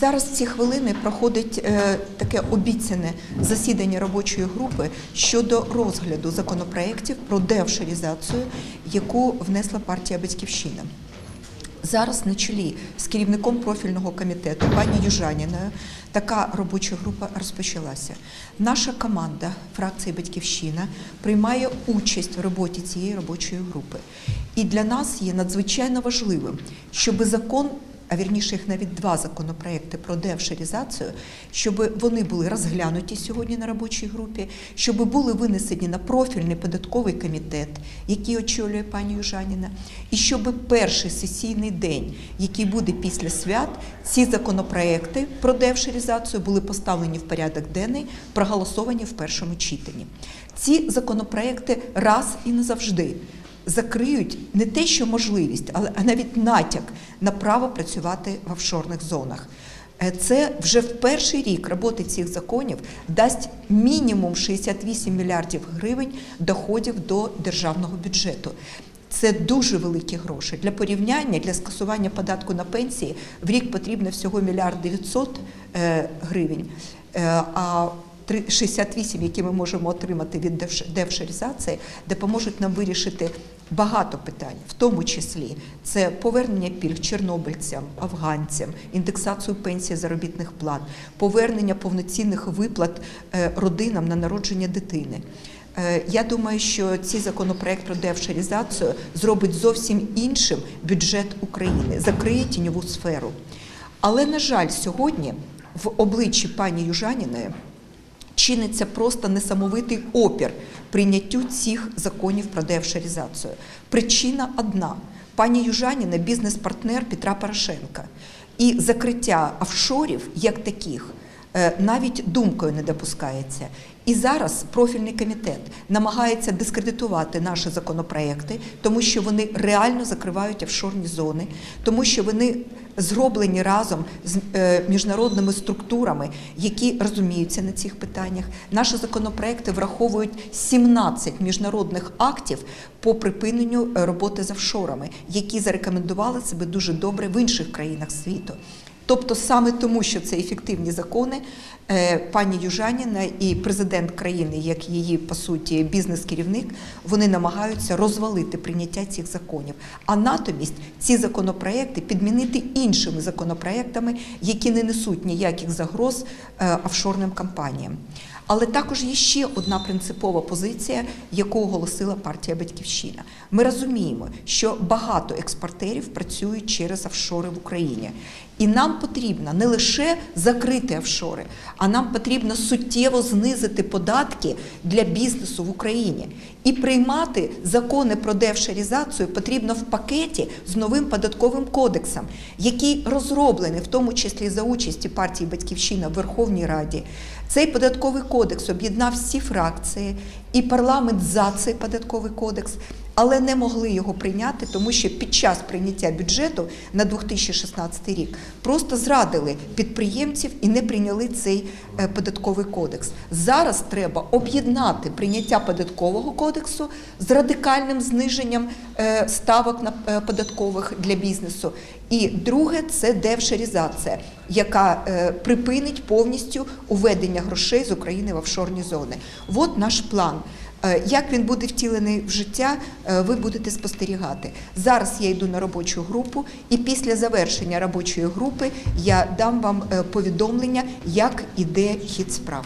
Зараз в ці хвилини проходить е, таке обіцяне засідання робочої групи щодо розгляду законопроєктів про деофшорізацію, яку внесла партія Батьківщина. Зараз на чолі з керівником профільного комітету пані Южаніною така робоча група розпочалася. Наша команда фракції Батьківщина приймає участь в роботі цієї робочої групи. І для нас є надзвичайно важливим, щоб закон. А вірніше їх навіть два законопроекти про деофшорізацію, щоб вони були розглянуті сьогодні на робочій групі, щоб були винесені на профільний податковий комітет, який очолює пані Южаніна, і щоб перший сесійний день, який буде після свят, ці законопроекти про деофшорізацію були поставлені в порядок денний, проголосовані в першому читанні. Ці законопроекти раз і назавжди закриють не те, що можливість, але а навіть натяк на право працювати в офшорних зонах. Е, Це вже в перший рік роботи цих законів дасть мінімум 68 мільярдів гривень доходів до державного бюджету. Це дуже великі гроші. Для порівняння, для скасування податку на пенсії в рік потрібно всього мільярд 900 е, гривень. Е, А три- 68, які ми можемо отримати від девш- девшерізації, допоможуть нам вирішити багато питань, в тому числі це повернення пільг чорнобильцям, афганцям, індексацію пенсії заробітних плат, повернення повноцінних виплат е, родинам на народження дитини. Е, Я думаю, що цей законопроект про деофшорізацію зробить зовсім іншим бюджет України, закриє тіньову сферу. Але, на жаль, сьогодні в обличчі пані Южаніної чиниться просто несамовитий опір прийняттю цих законів про деофшорізацію. Причина одна: пані Южаніна бізнес-партнер Петра Порошенка. І закриття офшорів як таких е, навіть думкою не допускається. І зараз профільний комітет намагається дискредитувати наші законопроекти, тому що вони реально закривають офшорні зони, тому що вони зроблені разом з е, міжнародними структурами, які розуміються на цих питаннях. Наші законопроекти враховують 17 міжнародних актів по припиненню е, роботи з офшорами, які зарекомендували себе дуже добре в інших країнах світу. Тобто саме тому, що це ефективні закони, е, пані Южаніна і президент країни, як її по суті бізнес-керівник, вони намагаються розвалити прийняття цих законів. А натомість ці законопроекти підмінити іншими законопроектами, які не несуть ніяких загроз е, офшорним компаніям. Але також є ще одна принципова позиція, яку оголосила партія Батьківщина. Ми розуміємо, що багато експортерів працюють через офшори в Україні. І нам потрібно не лише закрити офшори, а нам потрібно суттєво знизити податки для бізнесу в Україні. І приймати закони про деофшорізацію потрібно в пакеті з новим податковим кодексом, який розроблений в тому числі за участі партії Батьківщина в Верховній Раді. Цей податковий кодекс об'єднав всі фракції, і парламент за цей податковий кодекс, але не могли його прийняти, тому що під час прийняття бюджету на 2016 рік просто зрадили підприємців і не прийняли цей е, податковий кодекс. Зараз треба об'єднати прийняття податкового кодексу з радикальним зниженням е, ставок на е, податкових для бізнесу. І друге це девшерізація, яка припинить повністю уведення грошей з України в офшорні зони. От наш план. Е, Як він буде втілений в життя, е, ви будете спостерігати. Зараз я йду на робочу групу, і після завершення робочої групи я дам вам е, повідомлення, як іде хід справ.